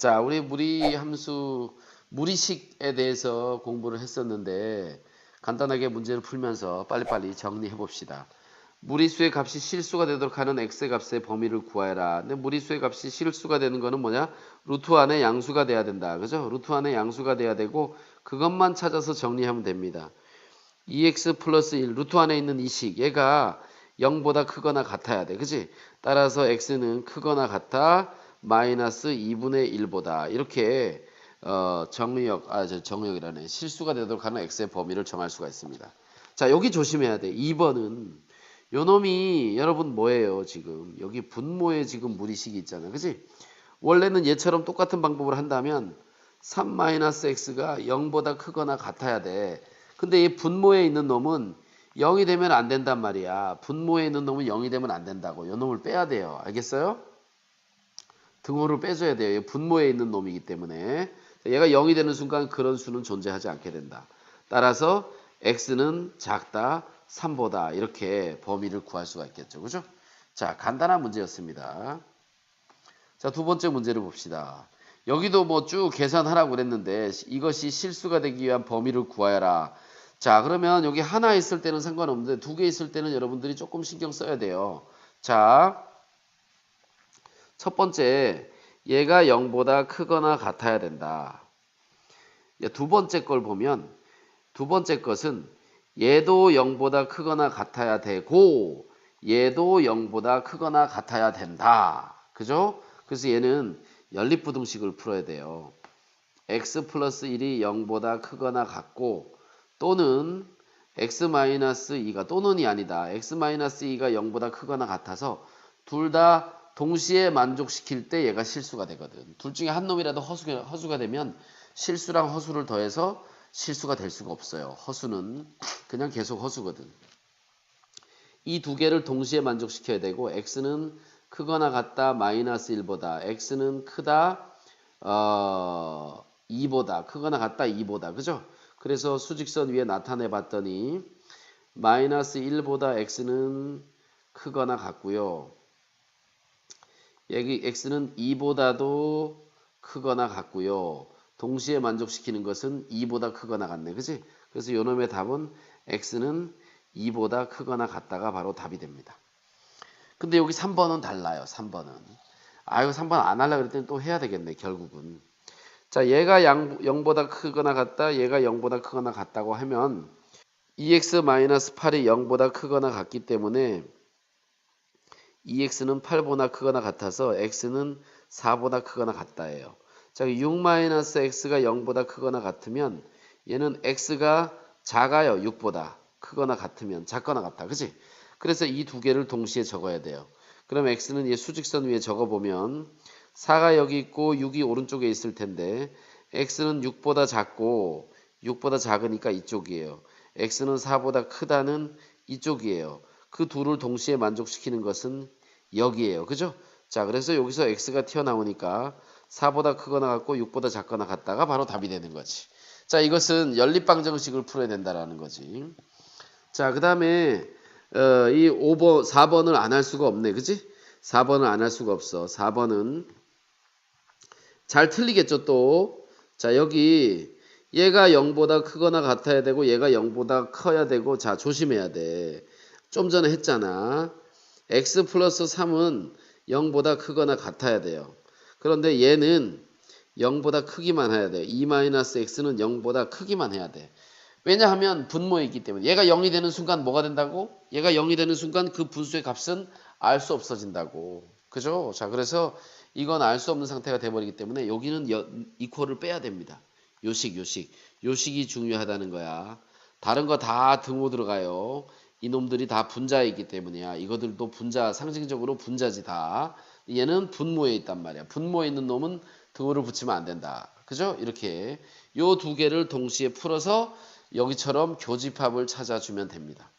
자, 우리 무리 함수 무리식에 대해서 공부를 했었는데 간단하게 문제를 풀면서 빨리빨리 정리해 봅시다. 무리수의 값이 실수가 되도록 하는 x의 값의 범위를 구하여라. 근데 무리수의 값이 실수가 되는 거는 뭐냐? 루트 안에 양수가 돼야 된다. 그죠? 루트 안에 양수가 돼야 되고 그것만 찾아서 정리하면 됩니다. 2x 플러스 1 루트 안에 있는 이 식 얘가 0보다 크거나 같아야 돼. 그지? 따라서 x는 크거나 같아 마이너스 2분의 1보다 이렇게 어, 정의역 아 저 정의역이라네 실수가 되도록 하는 x의 범위를 정할 수가 있습니다. 자 여기 조심해야 돼. 2번은 요 놈이 여러분 뭐예요 지금 여기 분모에 지금 무리식이 있잖아. 그지? 원래는 얘처럼 똑같은 방법을 한다면 3-x가 0보다 크거나 같아야 돼. 근데 이 분모에 있는 놈은 0이 되면 안 된단 말이야. 분모에 있는 놈은 0이 되면 안 된다고. 요 놈을 빼야 돼요. 알겠어요? 등호를 빼줘야 돼요. 얘 분모에 있는 놈이기 때문에. 얘가 0이 되는 순간 그런 수는 존재하지 않게 된다. 따라서 x는 작다 3보다 이렇게 범위를 구할 수가 있겠죠. 그죠? 자, 간단한 문제였습니다. 자, 두 번째 문제를 봅시다. 여기도 뭐 쭉 계산하라고 그랬는데 이것이 실수가 되기 위한 범위를 구하여라. 자, 그러면 여기 하나 있을 때는 상관없는데 두 개 있을 때는 여러분들이 조금 신경 써야 돼요. 자, 첫 번째, 얘가 0보다 크거나 같아야 된다. 두 번째 걸 보면 두 번째 것은 얘도 0보다 크거나 같아야 되고 얘도 0보다 크거나 같아야 된다. 그죠? 그래서 얘는 연립부등식을 풀어야 돼요. x 플러스 1이 0보다 크거나 같고 또는 x-2가 또는이 아니다. x-2가 0보다 크거나 같아서 둘 다 동시에 만족시킬 때 얘가 실수가 되거든. 둘 중에 한 놈이라도 허수가, 허수가 되면 실수랑 허수를 더해서 실수가 될 수가 없어요. 허수는 그냥 계속 허수거든. 이 두 개를 동시에 만족시켜야 되고 x는 크거나 같다 마이너스 1보다 x는 크다 어, 2보다 크거나 같다 2보다 그죠? 그래서 수직선 위에 나타내 봤더니 마이너스 1보다 x는 크거나 같고요. 여기 x는 2보다도 크거나 같고요. 동시에 만족시키는 것은 2보다 크거나 같네. 그지? 그래서 요놈의 답은 x는 2보다 크거나 같다가 바로 답이 됩니다. 근데 여기 3번은 달라요. 3번은. 아, 이거 3번 안 하려고 그랬더니 또 해야 되겠네. 결국은. 자, 얘가 0보다 크거나 같다. 얘가 0보다 크거나 같다고 하면 2x-8이 0보다 크거나 같기 때문에 2x는 8보다 크거나 같아서 x는 4보다 크거나 같다예요. 자, 6-x가 0보다 크거나 같으면 얘는 x가 작아요. 6보다 크거나 같으면 작거나 같다. 그치? 그래서 이 두 개를 동시에 적어야 돼요. 그럼 x는 이 수직선 위에 적어보면 4가 여기 있고 6이 오른쪽에 있을 텐데 x는 6보다 작고 6보다 작으니까 이쪽이에요. x는 4보다 크다는 이쪽이에요. 그 둘을 동시에 만족시키는 것은 여기에요. 그죠? 자, 그래서 여기서 x가 튀어나오니까 4보다 크거나 같고 6보다 작거나 같다가 바로 답이 되는 거지. 자, 이것은 연립방정식을 풀어야 된다라는 거지. 자, 그 다음에 어, 이 5번, 4번을 안 할 수가 없네. 그지? 4번을 안 할 수가 없어. 4번은 잘 틀리겠죠, 또. 자, 여기 얘가 0보다 크거나 같아야 되고 얘가 0보다 커야 되고 자, 조심해야 돼. 좀 전에 했잖아. x 플러스 3은 0보다 크거나 같아야 돼요. 그런데 얘는 0보다 크기만 해야 돼. 2-x는 0보다 크기만 해야 돼. 왜냐하면 분모에 있기 때문에 얘가 0이 되는 순간 뭐가 된다고? 얘가 0이 되는 순간 그 분수의 값은 알 수 없어진다고. 그죠? 자, 그래서 이건 알 수 없는 상태가 돼버리기 때문에 여기는 여, 이퀄을 빼야 됩니다. 요식, 요식. 요식이 중요하다는 거야. 다른 거 다 등호 들어가요. 이놈들이 다 분자이기 때문이야. 이거들도 분자, 상징적으로 분자지 다. 얘는 분모에 있단 말이야. 분모에 있는 놈은 등호를 붙이면 안 된다. 그죠? 이렇게 요 두 개를 동시에 풀어서 여기처럼 교집합을 찾아주면 됩니다.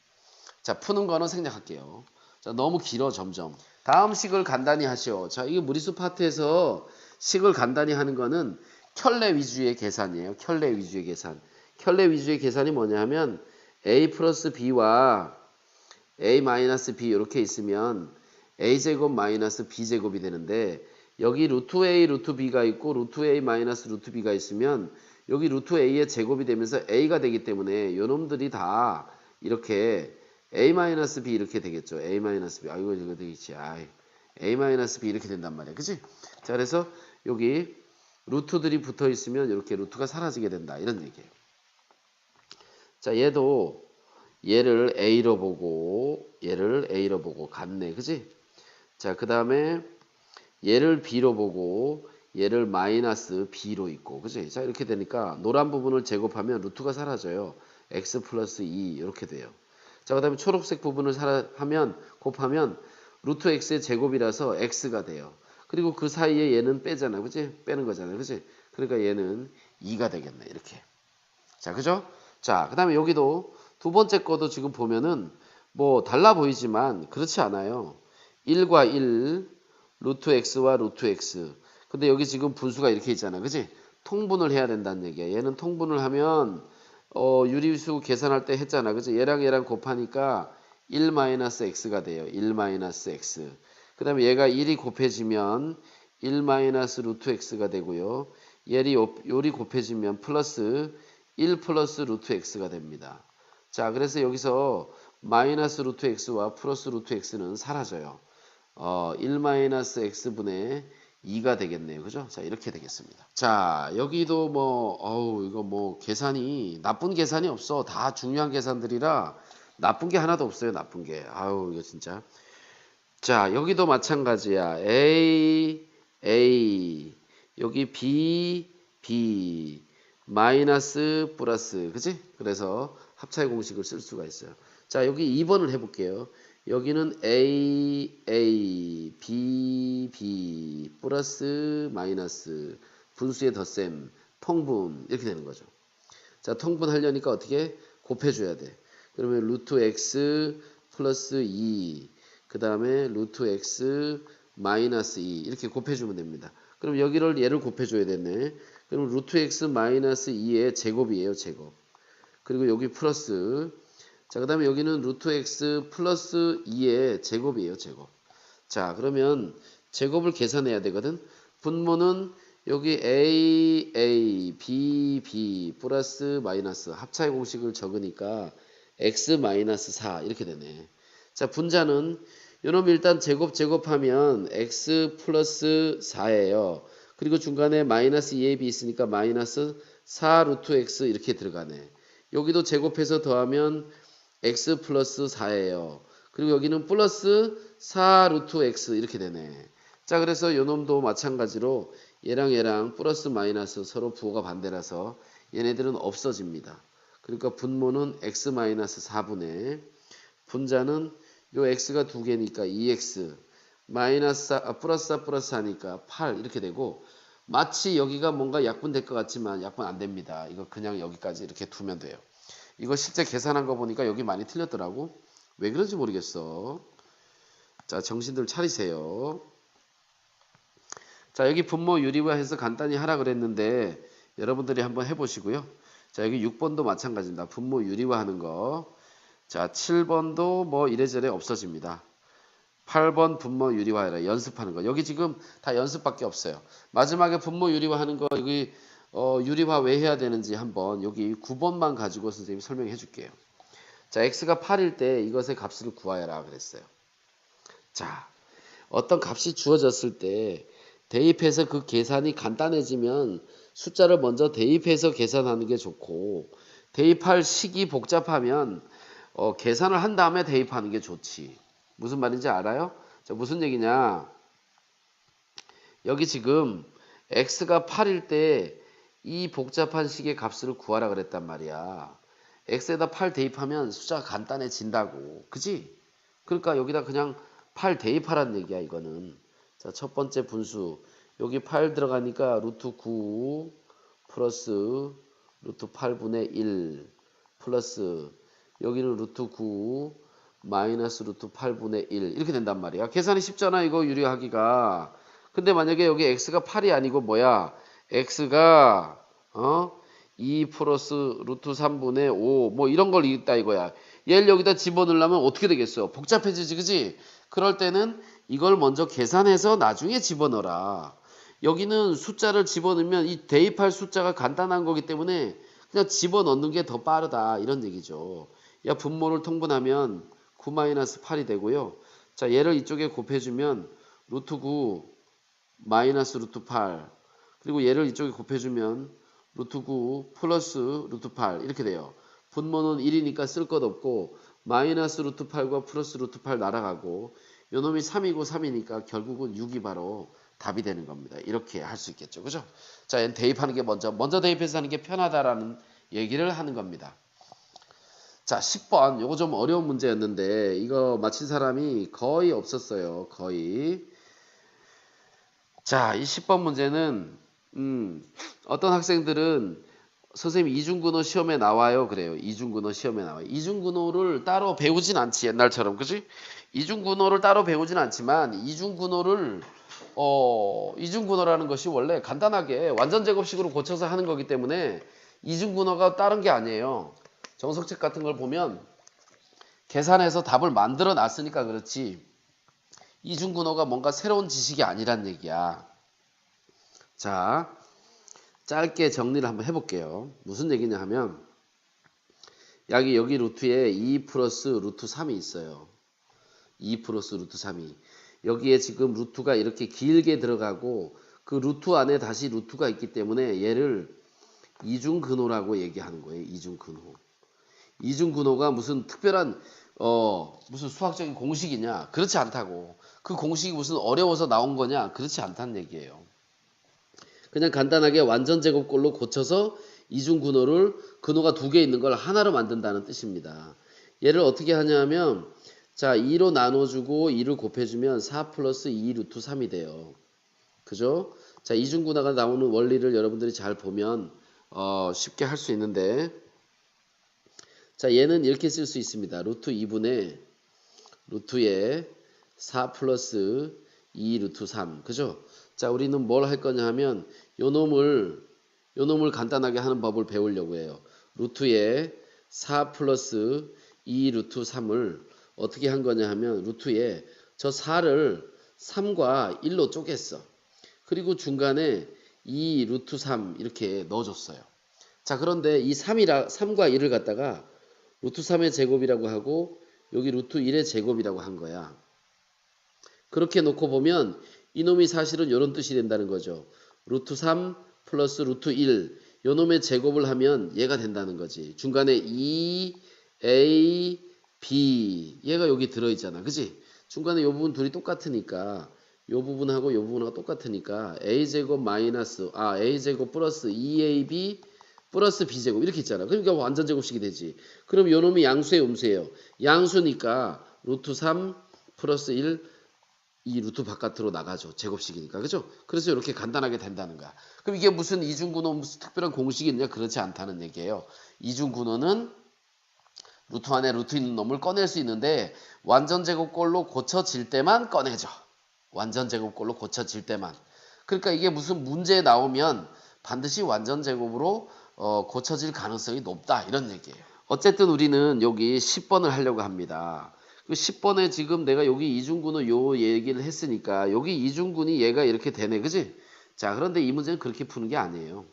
자, 푸는 거는 생략할게요. 자, 너무 길어 점점. 다음 식을 간단히 하시오. 자, 이게 무리수 파트에서 식을 간단히 하는 거는 켤레 위주의 계산이에요. 켤레 위주의 계산. 켤레 위주의 계산이 뭐냐 하면 a 플러스 b와 a 마이너스 b 이렇게 있으면 a제곱 마이너스 b제곱이 되는데 여기 루트 A, 루트 B가 있고 루트 A 마이너스 루트 B가 있으면 여기 루트 A의 제곱이 되면서 A가 되기 때문에 요놈들이 다 이렇게 A 마이너스 B 이렇게 되겠죠. A 마이너스 B. 아이고 이거 되겠지. 아이. A 마이너스 B 이렇게 된단 말이야. 그치? 자, 그래서 여기 루트들이 붙어 있으면 이렇게 루트가 사라지게 된다. 이런 얘기예요. 자, 얘도 얘를 A로 보고 얘를 A로 보고 같네. 그지? 자, 그 다음에 얘를 B로 보고 얘를 마이너스 B로 있고. 그지? 자, 이렇게 되니까 노란 부분을 제곱하면 루트가 사라져요. X 플러스 2 이렇게 돼요. 자, 그 다음에 초록색 부분을 사라, 하면 곱하면 루트 X의 제곱이라서 X가 돼요. 그리고 그 사이에 얘는 빼잖아. 그지? 빼는 거잖아요. 그지? 그러니까 얘는 2가 되겠네. 이렇게. 자, 그죠? 자, 그 다음에 여기도 두 번째 거도 지금 보면은 뭐 달라 보이지만 그렇지 않아요. 1과 1, 루트 x와 루트 x. 근데 여기 지금 분수가 이렇게 있잖아. 그지? 통분을 해야 된다는 얘기야. 얘는 통분을 하면 어, 유리수 계산할 때 했잖아. 그지? 얘랑 얘랑 곱하니까 1 마이너스 x가 돼요. 1 마이너스 x. 그 다음에 얘가 1이 곱해지면 1 마이너스 루트 x가 되고요. 얘리 요리 곱해지면 플러스 1 플러스 루트 x가 됩니다. 자, 그래서 여기서 마이너스 루트 x와 플러스 루트 x는 사라져요. 어, 1 마이너스 x분의 2가 되겠네요. 그죠? 자, 이렇게 되겠습니다. 자, 여기도 뭐, 어우, 이거 뭐, 계산이, 나쁜 계산이 없어. 다 중요한 계산들이라 나쁜 게 하나도 없어요. 나쁜 게. 아우, 이거 진짜. 자, 여기도 마찬가지야. A, A, 여기 B, B, 마이너스 플러스 그지? 그래서 합차의 공식을 쓸 수가 있어요. 자 여기 2번을 해볼게요. 여기는 A, A, B, B 플러스 마이너스 분수의 덧셈 통분 이렇게 되는 거죠. 자 통분 하려니까 어떻게 곱해줘야 돼. 그러면 루트 x 플러스 2 그 다음에 루트 x 마이너스 2 이렇게 곱해주면 됩니다. 그럼 여기를 얘를 곱해줘야 되네. 그럼 루트 x 마이너스 2의 제곱이에요. 제곱. 그리고 여기 플러스 자, 그 다음에 여기는 루트 x 플러스 2의 제곱이에요. 제곱. 자, 그러면 제곱을 계산해야 되거든. 분모는 여기 a, a, b, b 플러스 마이너스 합차의 공식을 적으니까 x 마이너스 4 이렇게 되네. 자, 분자는 요놈 일단 제곱 제곱하면 x 플러스 4예요. 그리고 중간에 마이너스 2ab 있으니까 마이너스 4 루트 x 이렇게 들어가네. 여기도 제곱해서 더하면 x 플러스 4예요. 그리고 여기는 플러스 4 루트 x 이렇게 되네. 자 그래서 요놈도 마찬가지로 얘랑 얘랑 플러스 마이너스 서로 부호가 반대라서 얘네들은 없어집니다. 그러니까 분모는 x 마이너스 4분의 분자는 요 x가 두 개니까 2x 마이너스 4, 아, 플러스 4 플러스 4니까 8 이렇게 되고 마치 여기가 뭔가 약분 될 것 같지만 약분 안 됩니다. 이거 그냥 여기까지 이렇게 두면 돼요. 이거 실제 계산한 거 보니까 여기 많이 틀렸더라고. 왜 그런지 모르겠어. 자, 정신들 차리세요. 자, 여기 분모 유리화 해서 간단히 하라 그랬는데 여러분들이 한번 해보시고요. 자, 여기 6번도 마찬가지입니다. 분모 유리화 하는 거. 자, 7번도 뭐 이래저래 없어집니다. 8번 분모 유리화해라. 연습하는 거. 여기 지금 다 연습밖에 없어요. 마지막에 분모 유리화하는 거 여기 어, 유리화 왜 해야 되는지 한번 여기 9번만 가지고 선생님이 설명해 줄게요. 자, x가 8일 때 이것의 값을 구하여라 그랬어요. 자, 어떤 값이 주어졌을 때 대입해서 그 계산이 간단해지면 숫자를 먼저 대입해서 계산하는 게 좋고 대입할 식이 복잡하면 어, 계산을 한 다음에 대입하는 게 좋지. 무슨 말인지 알아요? 자, 무슨 얘기냐? 여기 지금 x가 8일 때 이 복잡한 식의 값을 구하라 그랬단 말이야. x에다 8 대입하면 숫자가 간단해진다고. 그지? 그러니까 여기다 그냥 8 대입하라는 얘기야, 이거는. 자, 첫 번째 분수. 여기 8 들어가니까 루트 9 플러스 루트 8분의 1 플러스 여기는 루트 9 마이너스 루트 8분의 1 이렇게 된단 말이야. 계산이 쉽잖아 이거 유리하기가. 근데 만약에 여기 x가 8이 아니고 뭐야? x가 어? 2 플러스 루트 3분의 5 뭐 이런 걸 있다 이거야. 얘를 여기다 집어넣으려면 어떻게 되겠어? 복잡해지지 그지? 그럴 때는 이걸 먼저 계산해서 나중에 집어넣어라. 여기는 숫자를 집어넣으면 이 대입할 숫자가 간단한 거기 때문에 그냥 집어넣는 게 더 빠르다 이런 얘기죠. 야 분모를 통분하면 9-8이 되고요. 자 얘를 이쪽에 곱해주면 루트 9 마이너스 루트 8 그리고 얘를 이쪽에 곱해주면 루트 9 플러스 루트 8 이렇게 돼요. 분모는 1이니까 쓸 것 없고 마이너스 루트 8과 플러스 루트 8 날아가고 요놈이 3이고 3이니까 결국은 6이 바로 답이 되는 겁니다. 이렇게 할 수 있겠죠. 그죠? 자, 얘는 대입하는 게 먼저 먼저 대입해서 하는 게 편하다라는 얘기를 하는 겁니다. 자, 10번. 요거 좀 어려운 문제였는데 이거 맞힌 사람이 거의 없었어요. 거의. 자, 이 10번 문제는 음, 어떤 학생들은 선생님 이중근호 시험에 나와요. 그래요. 이중근호 시험에 나와요. 이중근호를 따로 배우진 않지 옛날처럼. 그지? 이중근호를 따로 배우진 않지만 이중근호를 어, 이중근호라는 것이 원래 간단하게 완전 제곱식으로 고쳐서 하는 거기 때문에 이중근호가 다른 게 아니에요. 정석책 같은 걸 보면 계산해서 답을 만들어 놨으니까 그렇지 이중근호가 뭔가 새로운 지식이 아니란 얘기야. 자, 짧게 정리를 한번 해볼게요. 무슨 얘기냐 하면 여기 여기 루트에 2 플러스 루트 3이 있어요. 2 플러스 루트 3이 여기에 지금 루트가 이렇게 길게 들어가고 그 루트 안에 다시 루트가 있기 때문에 얘를 이중근호라고 얘기하는 거예요. 이중근호. 이중근호가 무슨 특별한 어 무슨 수학적인 공식이냐? 그렇지 않다고. 그 공식이 무슨 어려워서 나온 거냐? 그렇지 않다는 얘기예요. 그냥 간단하게 완전 제곱꼴로 고쳐서 이중근호를 근호가 두 개 있는 걸 하나로 만든다는 뜻입니다. 얘를 어떻게 하냐면 자 2로 나눠주고 2를 곱해주면 4 플러스 2 루트 3이 돼요. 그죠? 자 이중근호가 나오는 원리를 여러분들이 잘 보면 어, 쉽게 할 수 있는데 자 얘는 이렇게 쓸 수 있습니다. 루트 2분의 루트에 4 플러스 2 루트 3 그죠? 자 우리는 뭘 할 거냐 하면 요 놈을 요 놈을 간단하게 하는 법을 배우려고 해요. 루트에 4 플러스 2 루트 3을 어떻게 한 거냐 하면 루트에 저 4를 3과 1로 쪼갰어. 그리고 중간에 2 루트 3 이렇게 넣어줬어요. 자 그런데 이 3이라 3과 1을 갖다가 루트 3의 제곱이라고 하고 여기 루트 1의 제곱이라고 한 거야. 그렇게 놓고 보면 이놈이 사실은 이런 뜻이 된다는 거죠. 루트 3 플러스 루트 1 요놈의 제곱을 하면 얘가 된다는 거지. 중간에 2 A B 얘가 여기 들어있잖아. 그지? 중간에 요 부분 둘이 똑같으니까 요 부분하고 요 부분하고 똑같으니까 a제곱 마이너스 아 a제곱 플러스 2ab 플러스 b제곱 이렇게 있잖아. 그러니까 완전 제곱식이 되지. 그럼 요 놈이 양수의 음수예요. 양수니까 루트 3 플러스 1 이 루트 바깥으로 나가죠. 제곱식이니까. 그죠? 그래서 이렇게 간단하게 된다는 거야. 그럼 이게 무슨 이중근호 무슨 특별한 공식이 있냐? 그렇지 않다는 얘기예요. 이중근호는 루트 안에 루트 있는 놈을 꺼낼 수 있는데 완전 제곱꼴로 고쳐질 때만 꺼내죠. 완전 제곱꼴로 고쳐질 때만. 그러니까 이게 무슨 문제에 나오면 반드시 완전 제곱으로 어, 고쳐질 가능성이 높다 이런 얘기예요. 어쨌든 우리는 여기 10번을 하려고 합니다. 그 10번에 지금 내가 여기 이중근호 요 얘기를 했으니까 여기 이중근이 얘가 이렇게 되네. 그지? 자, 그런데 이 문제는 그렇게 푸는 게 아니에요.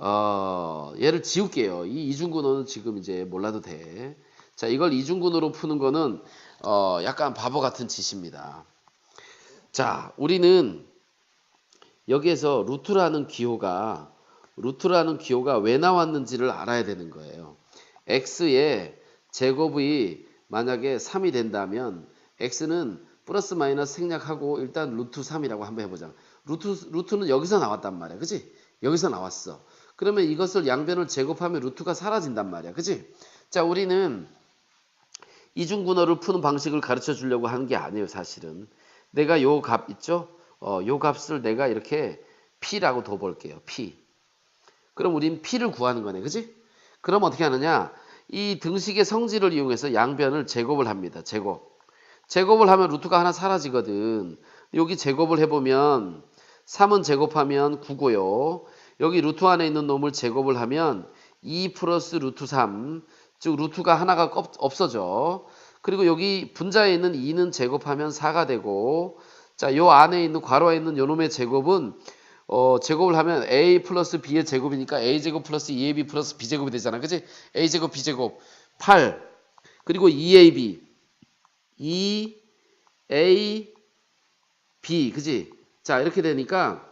어, 얘를 지울게요. 이 이중근호는 지금 이제 몰라도 돼. 자, 이걸 이중근호로 푸는 거는 어, 약간 바보 같은 짓입니다. 자, 우리는 여기에서 루트라는 기호가 루트라는 기호가 왜 나왔는지를 알아야 되는 거예요. x의 제곱이 만약에 3이 된다면 x는 플러스 마이너스 생략하고 일단 루트 3이라고 한번 해보자. 루트, 루트는 여기서 나왔단 말이야. 그지? 여기서 나왔어. 그러면 이것을 양변을 제곱하면 루트가 사라진단 말이야. 그지? 자, 우리는 이중분호를 푸는 방식을 가르쳐 주려고 하는 게 아니에요. 사실은. 내가 요 값 있죠? 어, 요 값을 내가 이렇게 p라고 둬볼게요. p. 그럼 우린 p를 구하는 거네. 그지? 그럼 어떻게 하느냐? 이 등식의 성질을 이용해서 양변을 제곱을 합니다. 제곱. 제곱을 하면 루트가 하나 사라지거든. 여기 제곱을 해보면 3은 제곱하면 9고요. 여기 루트 안에 있는 놈을 제곱을 하면 2 플러스 루트 3. 즉 루트가 하나가 없어져. 그리고 여기 분자에 있는 2는 제곱하면 4가 되고 자, 요 안에 있는 괄호에 있는 요 놈의 제곱은 어, 제곱을 하면 a 플러스 b의 제곱이니까 a 제곱 플러스 2ab 플러스 b 제곱이 되잖아. 그지? a 제곱 b 제곱 8 그리고 2ab 2a b 그지? 자, 이렇게 되니까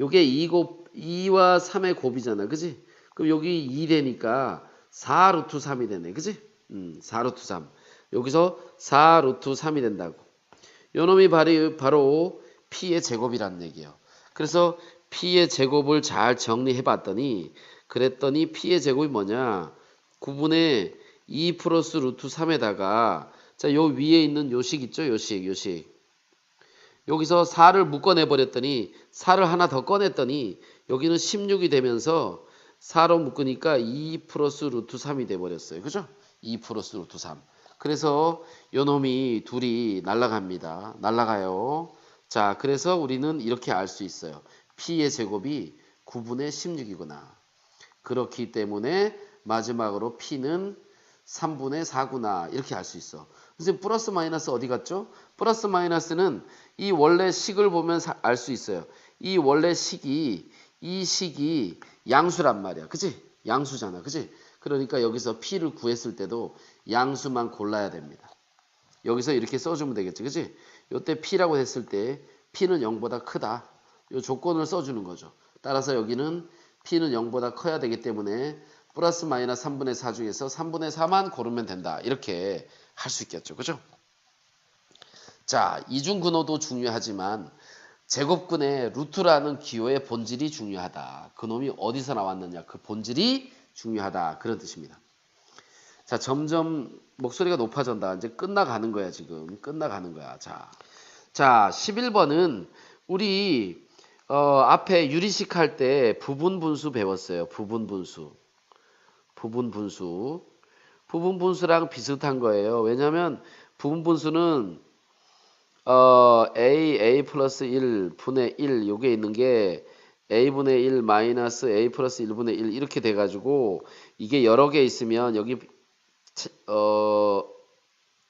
요게 2곱 2와 3의 곱이잖아. 그지? 그럼 여기 2 되니까 4 루트 3이 되네. 그지? 음, 4 루트 3. 여기서 4 루트 3이 된다고. 요 놈이 바로, 바로 p의 제곱이라는 얘기예요. 그래서 p의 제곱을 잘 정리해 봤더니 그랬더니 p의 제곱이 뭐냐? 9분의 2 플러스 루트 3에다가 자, 요 위에 있는 요식 있죠? 요식, 요식. 여기서 4를 묶어내 버렸더니 4를 하나 더 꺼냈더니 여기는 16이 되면서 4로 묶으니까 2 플러스 루트 3이 돼 버렸어요. 그죠? 2 플러스 루트 3. 그래서 요 놈이 둘이 날아갑니다. 날아가요. 자, 그래서 우리는 이렇게 알 수 있어요. p의 제곱이 9분의 16이구나. 그렇기 때문에 마지막으로 p는 3분의 4구나. 이렇게 알 수 있어. 선생님 플러스 마이너스 어디 갔죠? 플러스 마이너스는 이 원래 식을 보면 알 수 있어요. 이 원래 식이 이 식이 양수란 말이야. 그치? 양수잖아. 그치? 그러니까 여기서 p를 구했을 때도 양수만 골라야 됩니다. 여기서 이렇게 써주면 되겠지. 그치? 요때 p라고 했을 때 p는 0보다 크다. 요 조건을 써주는 거죠. 따라서 여기는 p는 0보다 커야 되기 때문에 플러스 마이너스 3분의 4 중에서 3분의 4만 고르면 된다. 이렇게 할 수 있겠죠. 그죠? 자, 이중근호도 중요하지만 제곱근의 루트라는 기호의 본질이 중요하다. 그놈이 어디서 나왔느냐. 그 본질이 중요하다. 그런 뜻입니다. 자, 점점 목소리가 높아진다. 이제 끝나가는 거야, 지금. 끝나가는 거야. 자. 자, 11번은 우리 어, 앞에 유리식 할 때 부분 분수 배웠어요. 부분 분수. 부분 분수. 부분 분수랑 비슷한 거예요. 왜냐하면 부분 분수는 어, a a 플러스 1 분의 1 요게 있는 게 a분의 1 마이너스 a 플러스 1분의 1 이렇게 돼가지고 이게 여러 개 있으면 여기 어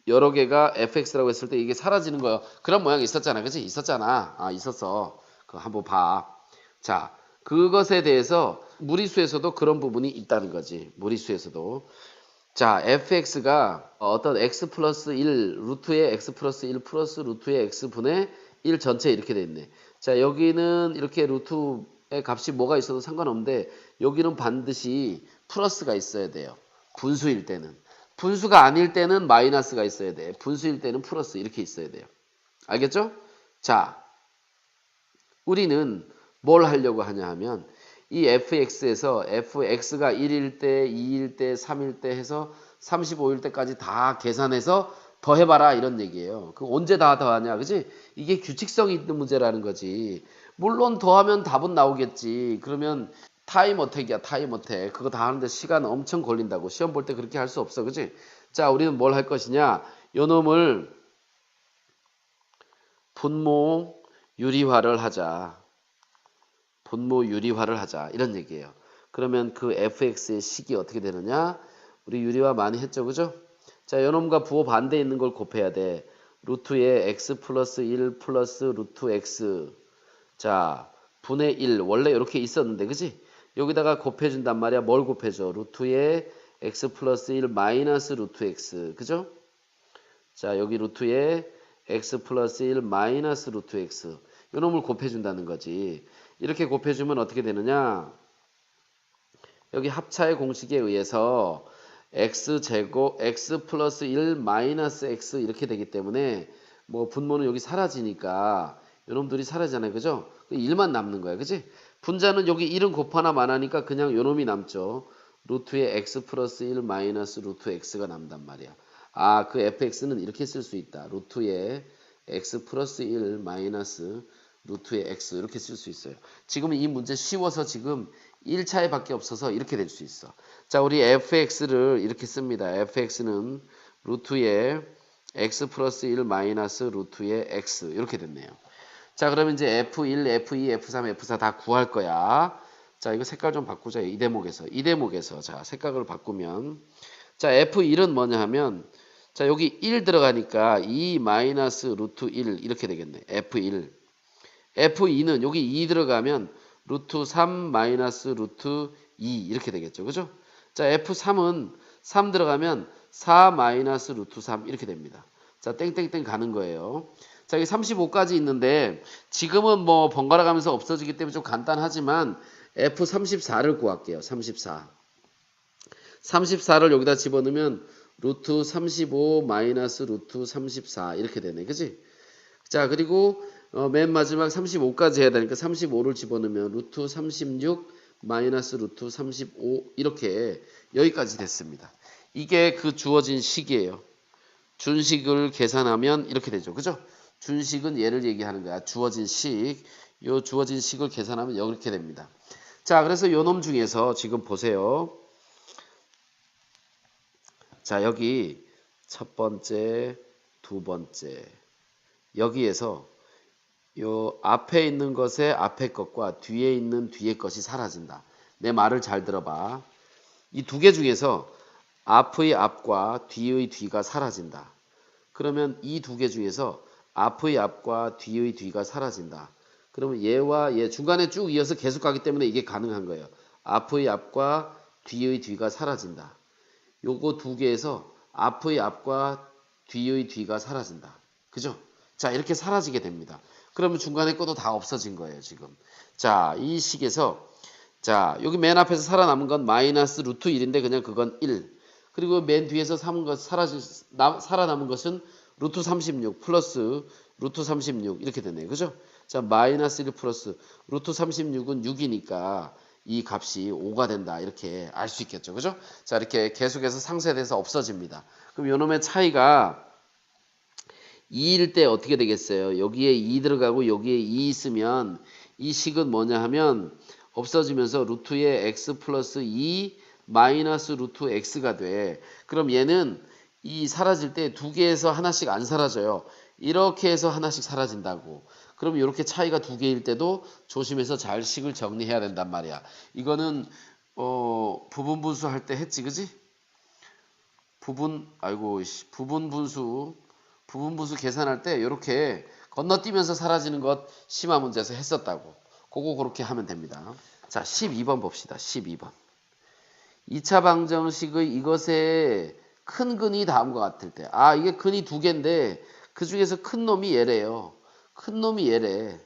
여러 개가 fx라고 했을 때 이게 사라지는 거예요. 그런 모양이 있었잖아. 그치? 있었잖아. 아, 있었어. 그거 한번 봐. 자, 그것에 대해서 무리수에서도 그런 부분이 있다는 거지. 무리수에서도. 자, fx가 어떤 x 플러스 1 루트의 x 플러스 1 플러스 루트의 x분의 1 전체 이렇게 돼 있네. 자, 여기는 이렇게 루트의 값이 뭐가 있어도 상관없는데 여기는 반드시 플러스가 있어야 돼요. 분수일 때는. 분수가 아닐 때는 마이너스가 있어야 돼. 분수일 때는 플러스 이렇게 있어야 돼요. 알겠죠? 자, 우리는 뭘 하려고 하냐 하면 이 fx에서 fx가 1일 때, 2일 때, 3일 때 해서 35일 때까지 다 계산해서 더해봐라 이런 얘기예요. 그 언제 다 더하냐, 그지? 이게 규칙성이 있는 문제라는 거지. 물론 더하면 답은 나오겠지. 그러면 타임 어택이야, 타임 어택. 그거 다 하는데 시간 엄청 걸린다고. 시험 볼 때 그렇게 할 수 없어, 그지? 자, 우리는 뭘 할 것이냐? 요 놈을 분모 유리화를 하자. 분모 유리화를 하자. 이런 얘기예요. 그러면 그 fx의 식이 어떻게 되느냐? 우리 유리화 많이 했죠, 그죠? 자, 요놈과 부호 반대 있는 걸 곱해야 돼. 루트에 x 플러스 1 플러스 루트 x. 자, 분의 1. 원래 이렇게 있었는데, 그지? 여기다가 곱해준단 말이야. 뭘 곱해줘? 루트에 x 플러스 1 마이너스 루트 x. 그죠? 자, 여기 루트에 x 플러스 1 마이너스 루트 x. 요 놈을 곱해준다는 거지. 이렇게 곱해주면 어떻게 되느냐? 여기 합차의 공식에 의해서 x 제곱 x 플러스 1 마이너스 x 이렇게 되기 때문에 뭐 분모는 여기 사라지니까 요놈들이 사라지잖아요. 그죠? 1만 남는 거야. 그지? 분자는 여기 1은 곱하나 마나니까 그냥 요놈이 남죠. 루트에 x 플러스 1 마이너스 루트 x가 남단 말이야. 아, 그 fx는 이렇게 쓸 수 있다. 루트에 x 플러스 1 마이너스 루트의 x 이렇게 쓸 수 있어요. 지금 이 문제 쉬워서 지금 1차에 밖에 없어서 이렇게 될 수 있어. 자, 우리 fx를 이렇게 씁니다. fx는 루트의 x 플러스 1 마이너스 루트의 x 이렇게 됐네요. 자, 그러면 이제 f1, f2, f3, f4 다 구할 거야. 자, 이거 색깔 좀 바꾸자. 이 대목에서. 이 대목에서. 자, 색깔을 바꾸면 자, f1은 뭐냐 하면 자, 여기 1 들어가니까 2 마이너스 루트 1 이렇게 되겠네. F1. F2는 여기 2 들어가면 루트 3 마이너스 루트 2 이렇게 되겠죠. 그죠? 자, F3은 3 들어가면 4 마이너스 루트 3 이렇게 됩니다. 자, 땡땡땡 가는 거예요. 자, 여기 35까지 있는데 지금은 뭐 번갈아 가면서 없어지기 때문에 좀 간단하지만 F34를 구할게요. 34. 34를 여기다 집어넣으면 루트 35 마이너스 루트 34 이렇게 되네. 그지? 자, 그리고 어, 맨 마지막 35까지 해야 되니까 35를 집어넣으면 루트 36 마이너스 루트 35 이렇게 여기까지 됐습니다. 이게 그 주어진 식이에요. 준식을 계산하면 이렇게 되죠. 그죠? 준식은 얘를 얘기하는 거야. 주어진 식. 요 주어진 식을 계산하면 이렇게 됩니다. 자, 그래서 요 놈 중에서 지금 보세요. 자, 여기 첫 번째, 두 번째. 여기에서 요 앞에 있는 것의 앞에 것과 뒤에 있는 뒤에 것이 사라진다. 내 말을 잘 들어봐. 이 두 개 중에서 앞의 앞과 뒤의 뒤가 사라진다. 그러면 이 두 개 중에서 앞의 앞과 뒤의 뒤가 사라진다. 그러면 얘와 얘 중간에 쭉 이어서 계속 가기 때문에 이게 가능한 거예요. 앞의 앞과 뒤의 뒤가 사라진다. 요거 두 개에서 앞의 앞과 뒤의 뒤가 사라진다. 그죠? 자, 이렇게 사라지게 됩니다. 그러면 중간에 것도 다 없어진 거예요, 지금. 자, 이 식에서 자, 여기 맨 앞에서 살아남은 건 마이너스 루트 1인데 그냥 그건 1. 그리고 맨 뒤에서 사라질 나, 살아남은 것은 루트 36 플러스 루트 36 이렇게 되네요. 그죠? 자, 마이너스 1 플러스 루트 36은 6이니까 이 값이 5가 된다. 이렇게 알 수 있겠죠. 그죠? 자, 이렇게 계속해서 상쇄돼서 없어집니다. 그럼 요놈의 차이가 2일 때 어떻게 되겠어요? 여기에 2 들어가고 여기에 2 있으면 이 식은 뭐냐 하면 없어지면서 루트의 x 플러스 2 마이너스 루트 x가 돼. 그럼 얘는 이 사라질 때 두 개에서 하나씩 안 사라져요. 이렇게 해서 하나씩 사라진다고. 그럼 이렇게 차이가 두 개일 때도 조심해서 잘 식을 정리해야 된단 말이야. 이거는 어 부분 분수 할 때 했지, 그지? 부분 아이고 씨, 부분 분수 부분 분수 계산할 때 이렇게 건너뛰면서 사라지는 것 심화 문제에서 했었다고. 그거 그렇게 하면 됩니다. 자, 12번 봅시다. 12번. 2차 방정식의 이것의 큰 근이 다음과 같을 때. 아, 이게 근이 두 개인데 그 중에서 큰 놈이 얘래요. 큰 놈이 얘래.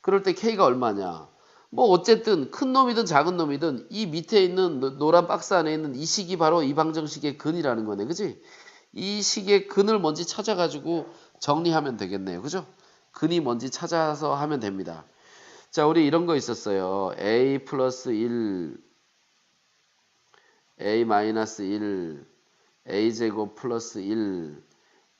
그럴 때 K가 얼마냐? 뭐 어쨌든 큰 놈이든 작은 놈이든 이 밑에 있는 노- 노란 박스 안에 있는 이 식이 바로 이 방정식의 근이라는 거네. 그지? 이 식의 근을 뭔지 찾아가지고 정리하면 되겠네요. 그죠? 근이 뭔지 찾아서 하면 됩니다. 자, 우리 이런 거 있었어요. a 플러스 1, a 마이너스 1, a 제곱 플러스 1,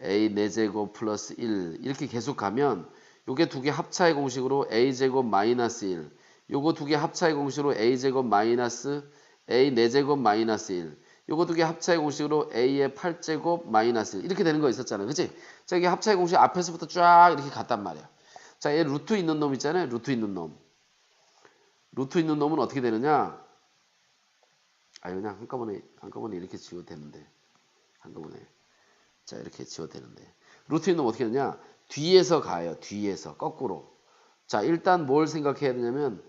a 4제곱 플러스 1 이렇게 계속 가면 요게 두 개 합차의 공식으로 a 제곱 마이너스 1 요거 두 개 합차의 공식으로 a 제곱 마이너스 a 4제곱 마이너스 1 요거 두 개 합차의 공식으로 a의 8제곱 마이너스 1 이렇게 되는 거 있었잖아요. 그치? 자, 이게 합차의 공식 앞에서부터 쫙 이렇게 갔단 말이야. 자, 얘 루트 있는 놈 있잖아요. 루트 있는 놈. 루트 있는 놈은 어떻게 되느냐? 아, 그냥 한꺼번에, 한꺼번에 이렇게 지워도 되는데. 한꺼번에. 자, 이렇게 지워도 되는데. 루트 있는 놈 어떻게 되냐? 뒤에서 가요. 뒤에서. 거꾸로. 자, 일단 뭘 생각해야 되냐면,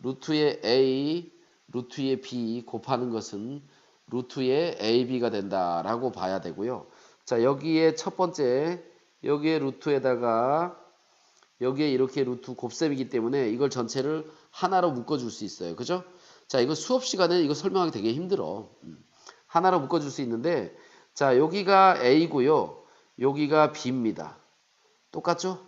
루트의 A, 루트의 B 곱하는 것은 루트의 AB가 된다라고 봐야 되고요. 자, 여기에 첫 번째, 여기에 루트에다가 여기에 이렇게 루트 곱셈이기 때문에 이걸 전체를 하나로 묶어줄 수 있어요. 그죠? 자, 이거 수업 시간에 이거 설명하기 되게 힘들어. 음. 하나로 묶어줄 수 있는데, 자, 여기가 A고요. 여기가 B입니다. 똑같죠?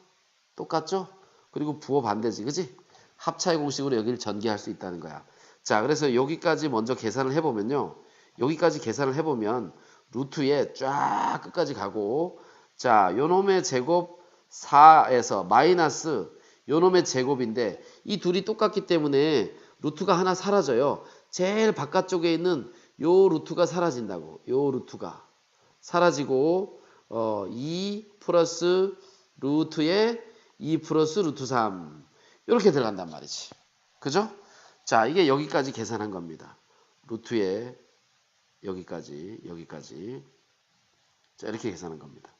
똑같죠? 그리고 부호 반대지, 그지? 합차의 공식으로 여기를 전개할 수 있다는 거야. 자, 그래서 여기까지 먼저 계산을 해보면요. 여기까지 계산을 해보면 루트에 쫙 끝까지 가고, 자, 요놈의 제곱 4에서 마이너스 요놈의 제곱인데 이 둘이 똑같기 때문에 루트가 하나 사라져요. 제일 바깥쪽에 있는 요 루트가 사라진다고. 요 루트가 사라지고 어, 2 플러스 루트에 2 플러스 루트 3 이렇게 들어간단 말이지. 그죠? 자, 이게 여기까지 계산한 겁니다. 루트에 여기까지 여기까지 자, 이렇게 계산한 겁니다.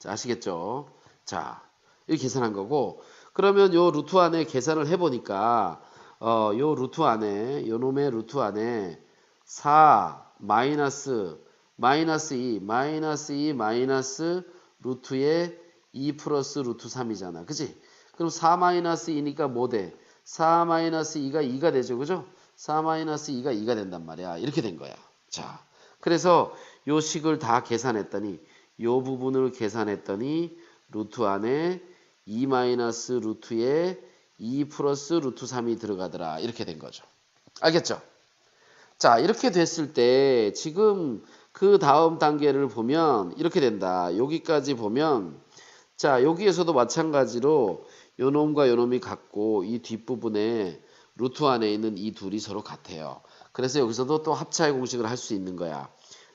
자, 아시겠죠? 자, 이렇게 계산한 거고, 그러면 요 루트 안에 계산을 해보니까, 어, 요 루트 안에, 요 놈의 루트 안에 4 마이너스, 마이너스 2, 마이너스 2, 마이너스 루트에 2 플러스 루트 3이잖아. 그지? 그럼 4 마이너스 2니까 뭐 돼? 4 마이너스 2가 2가 되죠. 그죠? 4 마이너스 2가 2가 된단 말이야. 이렇게 된 거야. 자, 그래서 요 식을 다 계산했더니 요 부분을 계산했더니 루트 안에 2 마이너스 루트에 2 플러스 루트 3이 들어가더라. 이렇게 된 거죠. 알겠죠? 자, 이렇게 됐을 때 지금 그 다음 단계를 보면 이렇게 된다. 여기까지 보면 자, 여기에서도 마찬가지로 요 놈과 요 놈이 같고 이 뒷부분에 루트 안에 있는 이 둘이 서로 같아요. 그래서 여기서도 또 합차의 공식을 할 수 있는 거야.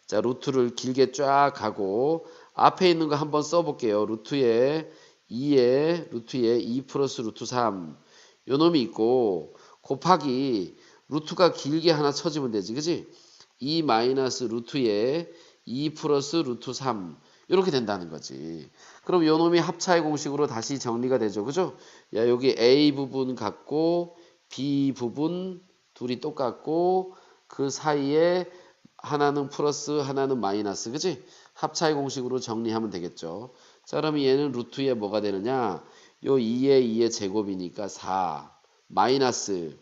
자, 루트를 길게 쫙 가고 앞에 있는 거 한번 써볼게요. 루트에 2에 루트에 2 플러스 루트 3 요 놈이 있고 곱하기 루트가 길게 하나 쳐지면 되지. 그지? 2 마이너스 루트에 2 플러스 루트 3 이렇게 된다는 거지. 그럼 요 놈이 합차의 공식으로 다시 정리가 되죠. 그죠? 야, 여기 A 부분 같고 B 부분 둘이 똑같고 그 사이에 하나는 플러스 하나는 마이너스. 그지? 합차의 공식으로 정리하면 되겠죠. 자, 그러면 얘는 루트에 뭐가 되느냐? 요 2의 2의 제곱이니까 4 마이너스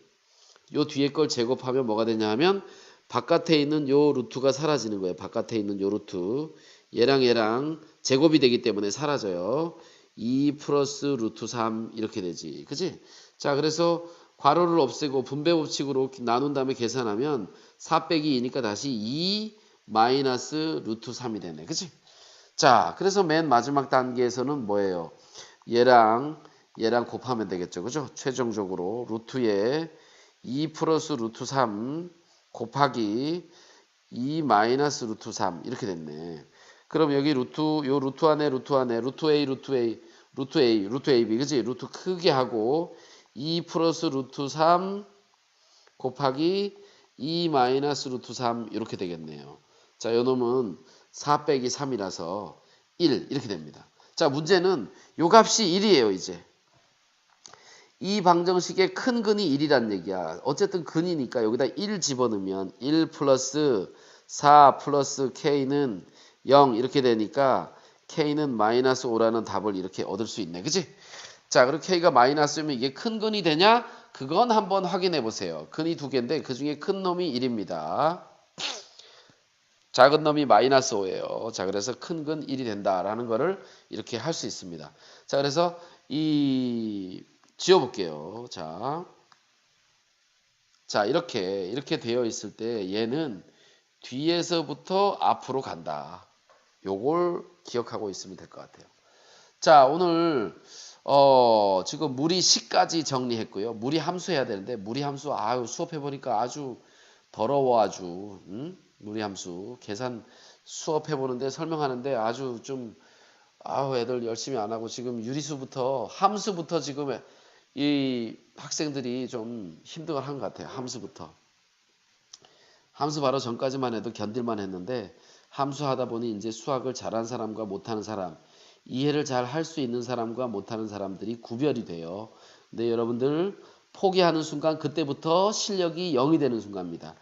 요 뒤에 걸 제곱하면 뭐가 되냐 하면 바깥에 있는 요 루트가 사라지는 거예요. 바깥에 있는 요 루트. 얘랑 얘랑 제곱이 되기 때문에 사라져요. 2 플러스 루트 3 이렇게 되지. 그지? 자, 그래서 괄호를 없애고 분배 법칙으로 나눈 다음에 계산하면 4 빼기 2니까 다시 2 마이너스 루트 3이 되네. 그지? 자, 그래서 맨 마지막 단계에서는 뭐예요? 얘랑 얘랑 곱하면 되겠죠. 그죠? 최종적으로 루트에 2 플러스 루트 3 곱하기 2 마이너스 루트 3 이렇게 됐네. 그럼 여기 루트 요 루트 안에 루트 안에 루트 A 루트 A 루트 A 루트 AB 그지? 루트 크게 하고 2 플러스 루트 3 곱하기 2 마이너스 루트 3 이렇게 되겠네요. 자, 요 놈은 4 빼기 3이라서 1 이렇게 됩니다. 자, 문제는 요 값이 1이에요, 이제. 이 방정식의 큰 근이 1이란 얘기야. 어쨌든 근이니까 여기다 1 집어넣으면 1 플러스 4 플러스 k는 0 이렇게 되니까 k는 마이너스 5라는 답을 이렇게 얻을 수 있네. 그지? 자, 그럼 k가 마이너스면 이게 큰 근이 되냐? 그건 한번 확인해 보세요. 근이 두 개인데 그 중에 큰 놈이 1입니다. 작은 놈이 마이너스 5예요. 자, 그래서 큰 근 1이 된다라는 거를 이렇게 할 수 있습니다. 자, 그래서 이 지워볼게요. 자, 자 이렇게 이렇게 되어 있을 때 얘는 뒤에서부터 앞으로 간다. 요걸 기억하고 있으면 될 것 같아요. 자, 오늘 어, 지금 무리 식까지 정리했고요. 무리 함수 해야 되는데 무리 함수 아유 수업해 보니까 아주 더러워 아주 응? 무리 함수 계산 수업해 보는데 설명하는데 아주 좀 아우 애들 열심히 안 하고 지금 유리수부터 함수부터 지금 이 학생들이 좀 힘든 걸한것 같아요. 함수부터. 함수 바로 전까지만 해도 견딜만 했는데 함수 하다 보니 이제 수학을 잘하는 사람과 못하는 사람, 이해를 잘 할 수 있는 사람과 못하는 사람들이 구별이 돼요. 근데 여러분들 포기하는 순간 그때부터 실력이 0이 되는 순간입니다.